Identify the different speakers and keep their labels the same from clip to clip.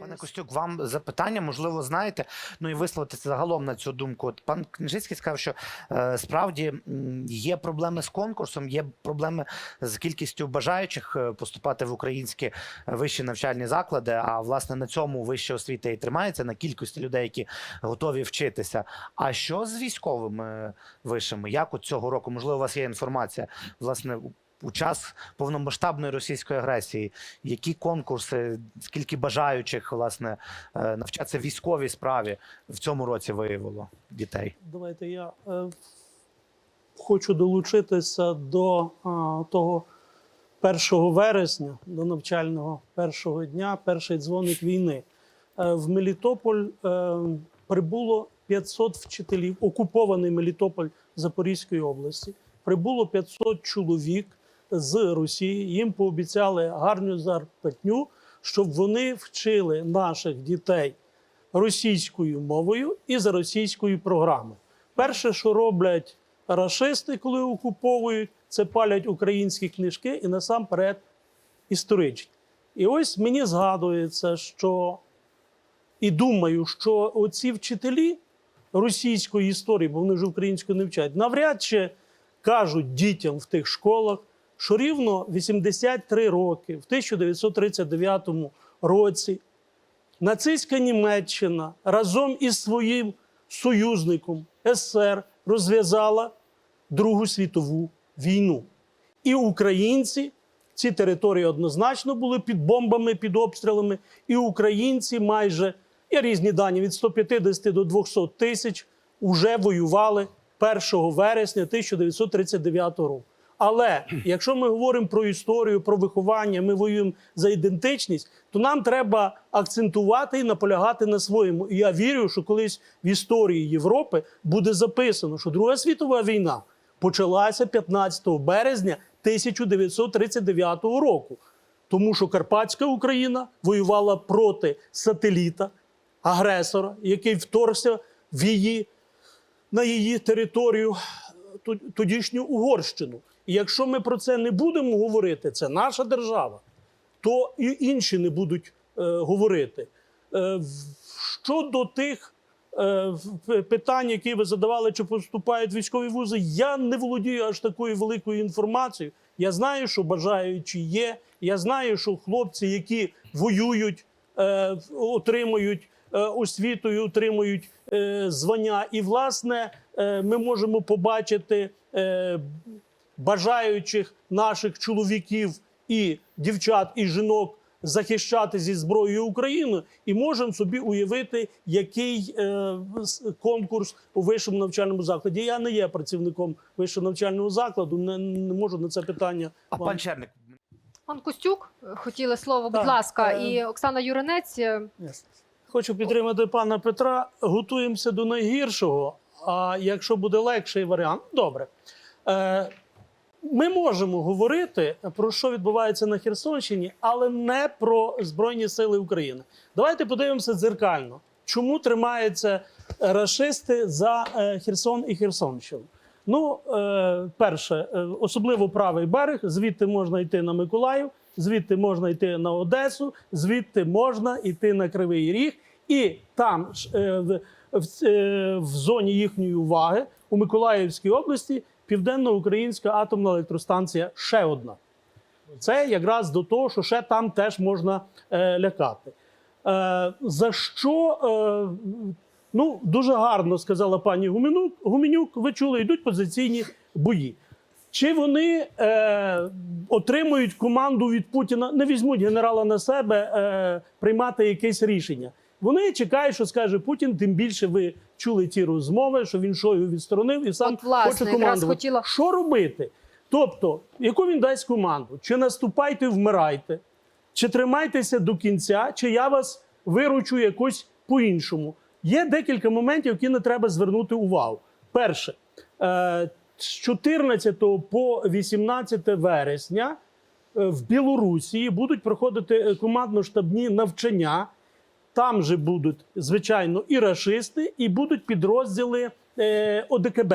Speaker 1: Пане Костюк, вам запитання, можливо, знаєте, ну і висловитися загалом на цю думку. От пан Княжицький сказав, що е, справді є проблеми з конкурсом, є проблеми з кількістю бажаючих е, поступати в українські е, вищі навчальні заклади. А власне на цьому вища освіта і тримається на кількості людей, які готові вчитися. А що з військовими вишами? Як от цього року? Можливо, у вас є інформація, власне. У- час повномасштабної російської агресії, які конкурси, скільки бажаючих власне е, навчатися військовій справі в цьому році виявило дітей?
Speaker 2: Давайте я е, хочу долучитися до а, того 1 вересня, до навчального першого дня, перший дзвоник війни. Е, в Мелітополь е, прибуло 500 вчителів, окупований Мелітополь Запорізької області. Прибуло 500 чоловік з Росії. Їм пообіцяли гарну зарплатню, щоб вони вчили наших дітей російською мовою і за російською програмою. Перше, що роблять рашисти, коли окуповують, це палять українські книжки і насамперед історичні. І ось мені згадується, що і думаю, що оці вчителі російської історії, бо вони вже українською не вчать, навряд чи кажуть дітям в тих школах, що рівно 83 роки, в 1939 році, нацистська Німеччина разом із своїм союзником СССР розв'язала Другу світову війну. І українці ці території однозначно були під бомбами, під обстрілами, і українці майже є різні дані від 150 до 200 тисяч вже воювали 1 вересня 1939 року. Але якщо ми говоримо про історію, про виховання, ми воюємо за ідентичність, то нам треба акцентувати і наполягати на своєму. І я вірю, що колись в історії Європи буде записано, що Друга світова війна почалася 15 березня 1939 року. Тому що Карпатська Україна воювала проти сателіта, агресора, який вторгся в її, на її територію тодішню Угорщину. І якщо ми про це не будемо говорити, це наша держава, то і інші не будуть е, говорити. Е, щодо тих е, питань, які ви задавали, чи поступають військові вузи, я не володію аж такою великою інформацією. Я знаю, що бажаючі є. Я знаю, що хлопці, які воюють, е, отримують е, освіту і отримують е, звання. І, власне, е, ми можемо побачити е, бажаючих наших чоловіків і дівчат, і жінок захищати зі зброєю Україну, і можемо собі уявити, який е, конкурс у вищому навчальному закладі. Я не є працівником вищого навчального закладу, не, не можу на це питання.
Speaker 1: А
Speaker 2: вам
Speaker 1: пан Черник,
Speaker 3: Пан Костюк хотіли слово, будь
Speaker 2: Так,
Speaker 3: ласка,
Speaker 2: е,
Speaker 3: і Оксана Юринець. е,
Speaker 2: Хочу підтримати пана Петра. Готуємося до найгіршого. А якщо буде легший варіант, добре. Е, ми можемо говорити про що відбувається на Херсонщині, але не про Збройні Сили України. Давайте подивимося дзеркально, чому тримаються рашисти за е, Херсон і Херсонщину. Ну, е, перше, е, особливо правий берег, звідти можна йти на Миколаїв, звідти можна йти на Одесу, звідти можна йти на Кривий Ріг, і там е, е, в зоні їхньої уваги у Миколаївській області Південно-Українська атомна електростанція ще одна. Це якраз до того, що ще там теж можна е, лякати. Е, за що е, ну, дуже гарно сказала пані Гуменюк, Гуменюк, ви чули, йдуть позиційні бої. Чи вони е, отримують команду від Путіна, не візьмуть генерала на себе е, приймати якесь рішення? Вони чекають, що скаже Путін, тим більше ви чули ті розмови, що він Шойгу відсторонив і сам
Speaker 3: От, власне,
Speaker 2: хоче командувати.
Speaker 3: хотіла-
Speaker 2: Що робити? Тобто, яку він дасть команду? Чи наступайте, вмирайте, чи тримайтеся до кінця, чи я вас виручу якось по-іншому. Є декілька моментів, які не треба звернути увагу. Перше, е, з 14 по 18 вересня е, в Білорусі будуть проходити е, командно-штабні навчання. Там же будуть, звичайно, і рашисти, і будуть підрозділи е, ОДКБ.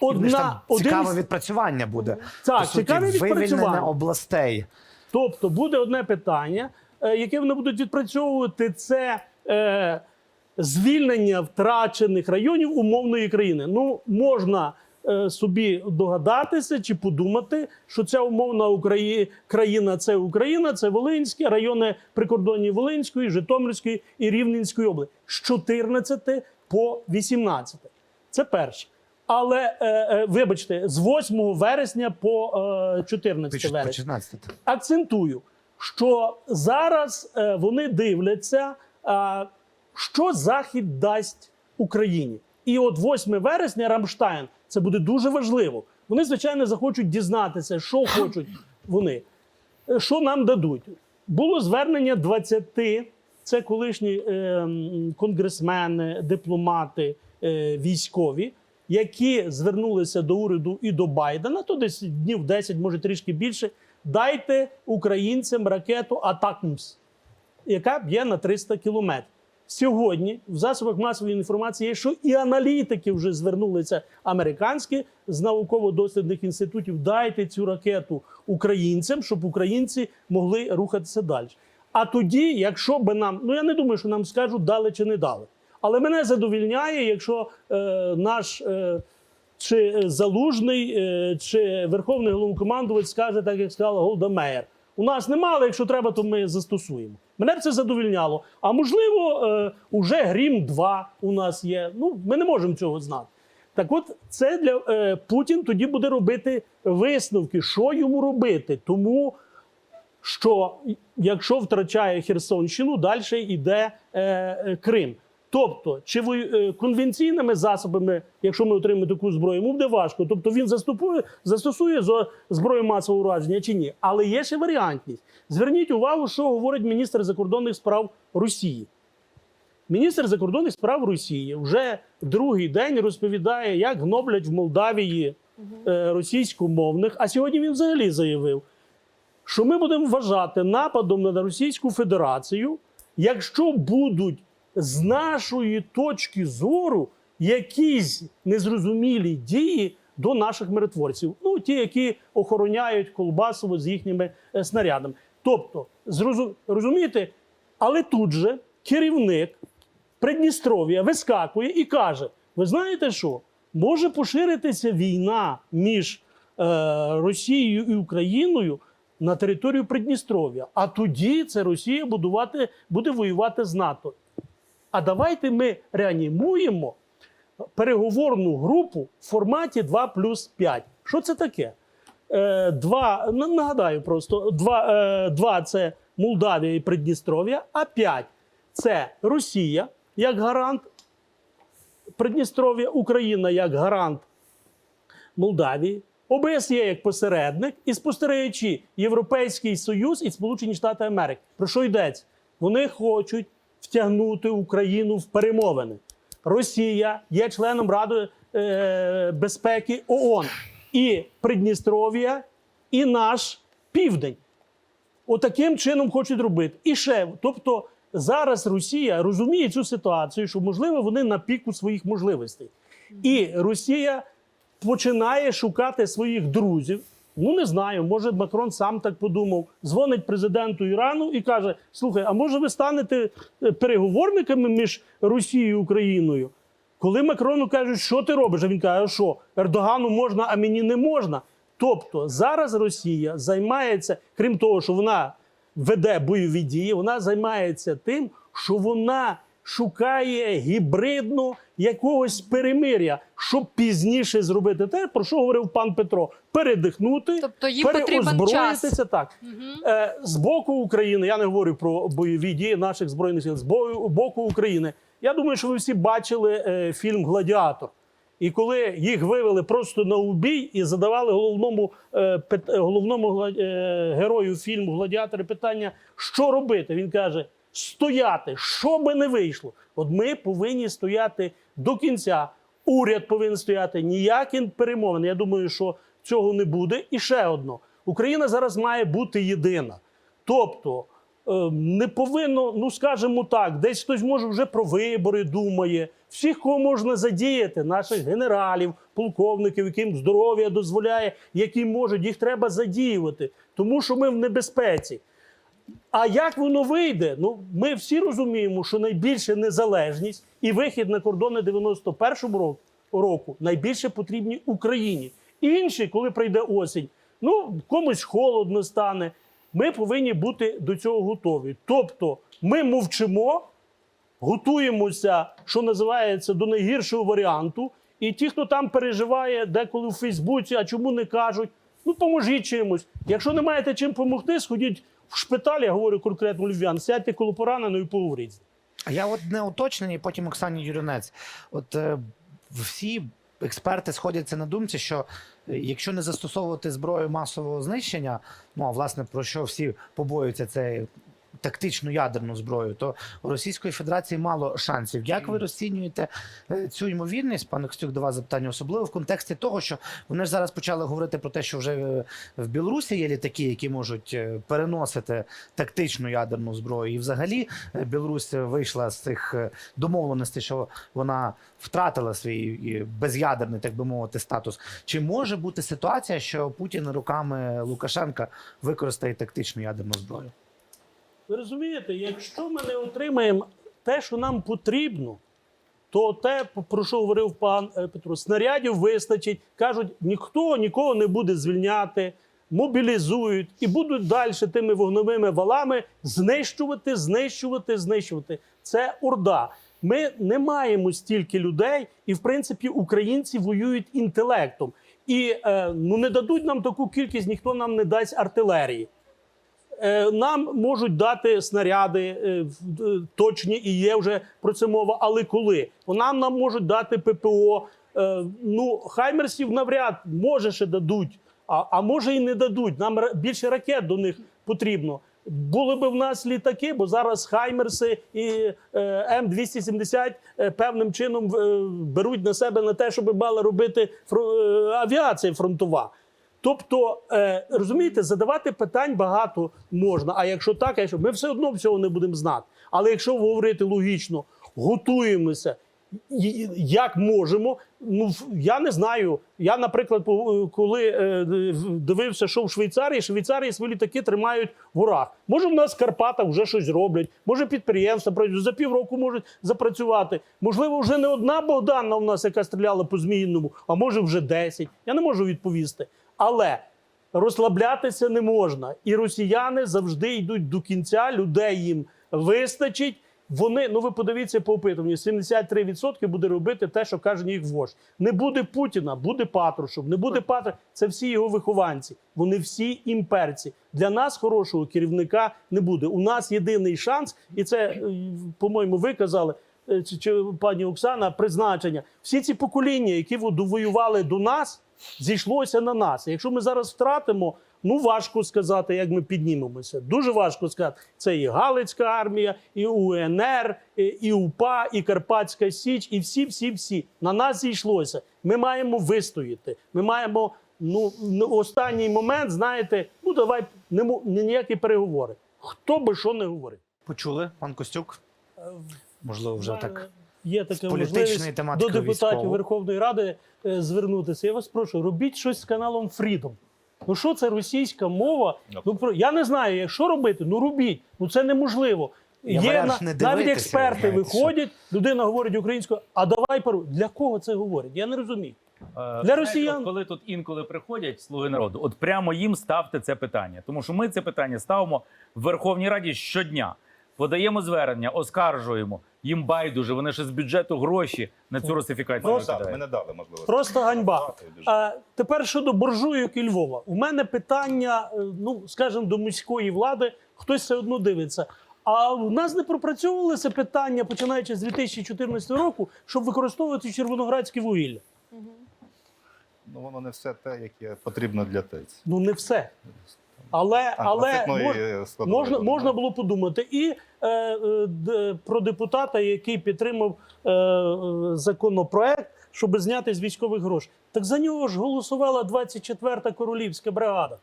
Speaker 1: Одна, там
Speaker 2: один
Speaker 1: цікаве відпрацювання буде.
Speaker 2: Так,
Speaker 1: суті,
Speaker 2: цікаве відпрацювання.
Speaker 1: областей.
Speaker 2: Тобто буде одне питання. е, яке вони будуть відпрацьовувати, це е, звільнення втрачених районів умовної країни. Ну, можна собі догадатися чи подумати, що ця умовна Украї... країна це Україна, це Волинські райони прикордонні Волинської, Житомирської і Рівненської області з 14 по 18. Це перше. Але е, е, вибачте, з 8 вересня по е, 14 вересня акцентую, що зараз е, вони дивляться, е, що Захід дасть Україні. І от 8 вересня Рамштайн це буде дуже важливо. Вони, звичайно, захочуть дізнатися, що хочуть вони, е, що нам дадуть. Було звернення 20, це колишні е, конгресмени, дипломати, е, військові, які звернулися до уряду і до Байдена, то десь днів 10, може трішки більше. Дайте українцям ракету Атакмс, яка б'є на 300 кілометрів. Сьогодні в засобах масової інформації є, що і аналітики вже звернулися американські з науково-дослідних інститутів. Дайте цю ракету українцям, щоб українці могли рухатися далі. А тоді, якщо би нам, ну я не думаю, що нам скажуть, дали чи не дали. Але мене задовільняє, якщо е, наш е, чи залужний, е, чи верховний головнокомандувач скаже, так як сказала Голда Меєр. У нас немає, якщо треба, то ми застосуємо. Мене б це задовільняло. А можливо, е, уже Грім 2 у нас є. Ну, ми не можемо цього знати. Так от, це для е, Путін тоді буде робити висновки, що йому робити. Тому що якщо втрачає Херсонщину, далі йде е, Крим. Тобто, чи ви е, конвенційними засобами, якщо ми отримаємо таку зброю, йому буде важко. Тобто він заступує, застосує зброю масового ураження чи ні. Але є ще варіантність. Зверніть увагу, що говорить міністр закордонних справ Росії. Міністр закордонних справ Росії вже другий день розповідає, як гноблять в Молдавії е, російськомовних. А сьогодні він взагалі заявив, що ми будемо вважати нападом на Російську Федерацію, якщо будуть з нашої точки зору якісь незрозумілі дії до наших миротворців. Ну, ті, які охороняють Колбасово з їхніми е, снарядами. Тобто, розумієте, але тут же керівник Придністров'я вискакує і каже: ви знаєте що? Може поширитися війна між е, Росією і Україною на територію Придністров'я. А тоді це Росія будувати, буде воювати з НАТО. А давайте ми реанімуємо переговорну групу в форматі 2 плюс 5. Що це таке? Е, Два, на- нагадаю просто, два, е, два це Молдавія і Придністров'я, а 5 це Росія як гарант Придністров'я, Україна як гарант Молдавії, ОБСЄ як посередник і спостерігачі Європейський Союз і Сполучені Штати Америки. Про що йдеться? Вони хочуть втягнути Україну в перемовини. Росія є членом Ради е, безпеки ООН і Придністров'я, і наш південь. Отаким чином хочуть робити. І ще, тобто, зараз Росія розуміє цю ситуацію, що можливо вони на піку своїх можливостей. І Росія починає шукати своїх друзів. Ну не знаю, може Макрон сам так подумав. Дзвонить президенту Ірану і каже: Слухай, а може ви станете е, переговорниками між Росією і Україною? Коли Макрону кажуть, що ти робиш, а він каже, «А що Ердогану можна, а мені не можна. Тобто зараз Росія займається, крім того, що вона веде бойові дії, вона займається тим, що вона шукає гібридно якогось перемиря, щоб пізніше зробити те, про що говорив пан Петро: передихнути,
Speaker 3: Тобто їм
Speaker 2: переозброїтися так. Е, з боку України, я не говорю про бойові дії наших збройних сил, з боку України. Я думаю, що ви всі бачили е, фільм Гладіатор. І коли їх вивели просто на убій і задавали головному, е, е, головному е, герою фільму Гладіатори питання, що робити? Він каже: стояти, що би не вийшло. От ми повинні стояти до кінця. Уряд повинен стояти ніякі перемовини. Я думаю, що цього не буде. І ще одно: Україна зараз має бути єдина. Тобто е, не повинно, ну скажімо так, десь хтось може вже про вибори думає. Всіх, кого можна задіяти, наших генералів, полковників, яким здоров'я дозволяє, які можуть, їх треба задіювати, тому що ми в небезпеці. А як воно вийде? Ну, ми всі розуміємо, що найбільша незалежність і вихід на кордони 91-му року, найбільше потрібні Україні. Інші, коли прийде осінь, ну комусь холодно стане. Ми повинні бути до цього готові. Тобто, ми мовчимо, готуємося, що називається, до найгіршого варіанту. І ті, хто там переживає, деколи в Фейсбуці, а чому не кажуть, ну поможіть чимось. Якщо не маєте чим допомогти, сходіть в шпиталі, я говорю конкретно львів'ян, сядьте коло пораненого і поговоріть.
Speaker 1: А я от не уточнений, потім Оксані Юринець. От е, всі експерти сходяться на думці, що е, якщо не застосовувати зброю масового знищення, ну а власне про що всі побоюються, це тактичну ядерну зброю, то у Російської Федерації мало шансів. Як ви розцінюєте е, цю ймовірність, пане Костюк, до вас запитання, особливо в контексті того, що вони ж зараз почали говорити про те, що вже е, в Білорусі є літаки, які можуть е, переносити тактичну ядерну зброю, і взагалі Білорусь вийшла з цих домовленостей, що вона втратила свій без'ядерний, так би мовити, статус. Чи може бути ситуація, що Путін руками Лукашенка використає тактичну ядерну зброю?
Speaker 2: Ви розумієте, якщо ми не отримаємо те, що нам потрібно, то те, про що говорив пан е, Петро, снарядів вистачить. Кажуть, ніхто нікого не буде звільняти, мобілізують і будуть далі тими вогневими валами знищувати, знищувати, знищувати. Це орда. Ми не маємо стільки людей, і в принципі українці воюють інтелектом. І е, ну не дадуть нам таку кількість, ніхто нам не дасть артилерії. Е, Нам можуть дати снаряди е, е, точні і є вже про це мова. Але коли? Нам нам можуть дати ППО. Ну, Хаймерсів навряд може ще дадуть, а, а може і не дадуть. Нам більше ракет до них потрібно. Були б в нас літаки, бо зараз Хаймерси і М270 е, певним чином беруть на себе на те, щоб мала робити авіація фронтова. Тобто, е, розумієте, задавати питань багато можна. А якщо так, якщо ми все одно всього не будемо знати. Але якщо говорити логічно, готуємося. Як можемо, ну я не знаю. Я, наприклад, коли е, дивився, що в Швейцарії, Швейцарії свої літаки тримають в горах. Може, в нас в Карпатах вже щось роблять, може підприємства працюють, за півроку можуть запрацювати. Можливо, вже не одна Богдана у нас, яка стріляла по Зміїному, а може вже 10. Я не можу відповісти. Але розслаблятися не можна. І росіяни завжди йдуть до кінця, людей їм вистачить. Вони, ну ви подивіться по опитуванню, 73% буде робити те, що каже їх вождь. Не буде Путіна, буде Патрушев, не буде Патрушев. Це всі його вихованці. Вони всі імперці. Для нас хорошого керівника не буде. У нас єдиний шанс, і це, е, по-моєму, ви казали, е, чи, чи пані Оксана, призначення. Всі ці покоління, які воювали до нас, зійшлося на нас. Якщо ми зараз втратимо, ну важко сказати, як ми піднімемося. Дуже важко сказати. Це і Галицька армія, і УНР, і, і УПА, і Карпатська Січ, і всі, всі, всі на нас зійшлося. Ми маємо вистояти. Ми маємо ну останній момент, знаєте, ну давай не ніякі переговори. Хто би що не говорив.
Speaker 1: Почули, пан Костюк? Можливо, вже так.
Speaker 2: Є така можливість до депутатів
Speaker 1: військово.
Speaker 2: Верховної Ради е, звернутися. Я вас прошу, робіть щось з каналом Freedom. Ну що це російська мова? Ну про я не знаю, що робити. Ну робіть. Ну це неможливо.
Speaker 1: Я
Speaker 2: Є на,
Speaker 1: не
Speaker 2: навіть експерти
Speaker 1: знаєте, що.
Speaker 2: виходять, людина говорить українською, а давай пару. Для кого це говорять? Я не розумію.
Speaker 4: Е,
Speaker 2: Для росіян.
Speaker 4: от коли тут інколи приходять слуги народу, от прямо їм ставте це питання, тому що ми це питання ставимо в Верховній Раді щодня. Подаємо звернення, оскаржуємо. Їм байдуже. Вони ще з бюджету гроші на цю русифікацію
Speaker 5: Ми не
Speaker 2: Просто-
Speaker 5: дали, ми не дали можливості.
Speaker 2: Просто ганьба. А тепер щодо буржуйок і Львова. У мене питання, е, ну скажімо, до міської влади, хтось все одно дивиться. А в нас не пропрацьовували це питання, починаючи з 2014 року, щоб використовувати червоноградське вугілля.
Speaker 5: Ну воно не все те, яке потрібно для ТЕЦ.
Speaker 2: Ну не все. Але, але мож- можна, можна було подумати і е, е, про депутата, який підтримав е, е, законопроект, щоб зняти з військових грошей. Так за нього ж голосувала 24-та королівська бригада.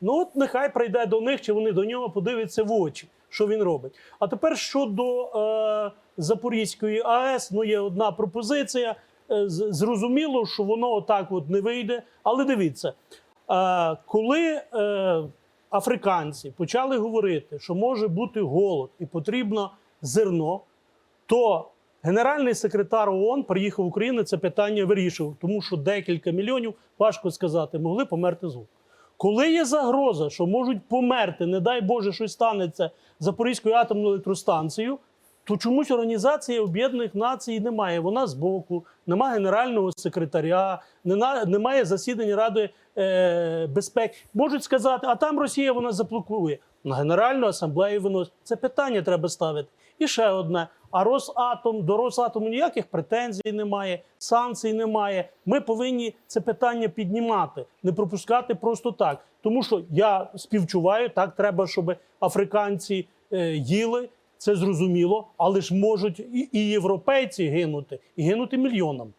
Speaker 2: Ну от нехай прийде до них, чи вони до нього подивляться в очі, що він робить. А тепер щодо е, Запорізької АЕС, ну є одна пропозиція. Е, Зрозуміло, що воно отак от не вийде. Але дивіться, е, коли е, африканці почали говорити, що може бути голод і потрібно зерно, то генеральний секретар ООН приїхав в Україну, це питання вирішив, тому що декілька мільйонів, важко сказати, могли померти з голоду. Коли є загроза, що можуть померти, не дай Боже, щось станеться Запорізькою атомною електростанцією, то чомусь Організації Об'єднаних Націй немає. Вона збоку, немає генерального секретаря, немає засідань Ради е, безпеки. Можуть сказати, а там Росія вона заблокує. На Генеральну асамблею виносить. Це питання треба ставити. І ще одне. А Росатом до Росатому ніяких претензій немає, санкцій немає. Ми повинні це питання піднімати, не пропускати просто так. Тому що я співчуваю, так треба, щоб африканці е, їли. Це зрозуміло, але ж можуть і, і європейці гинути, і гинути мільйонам.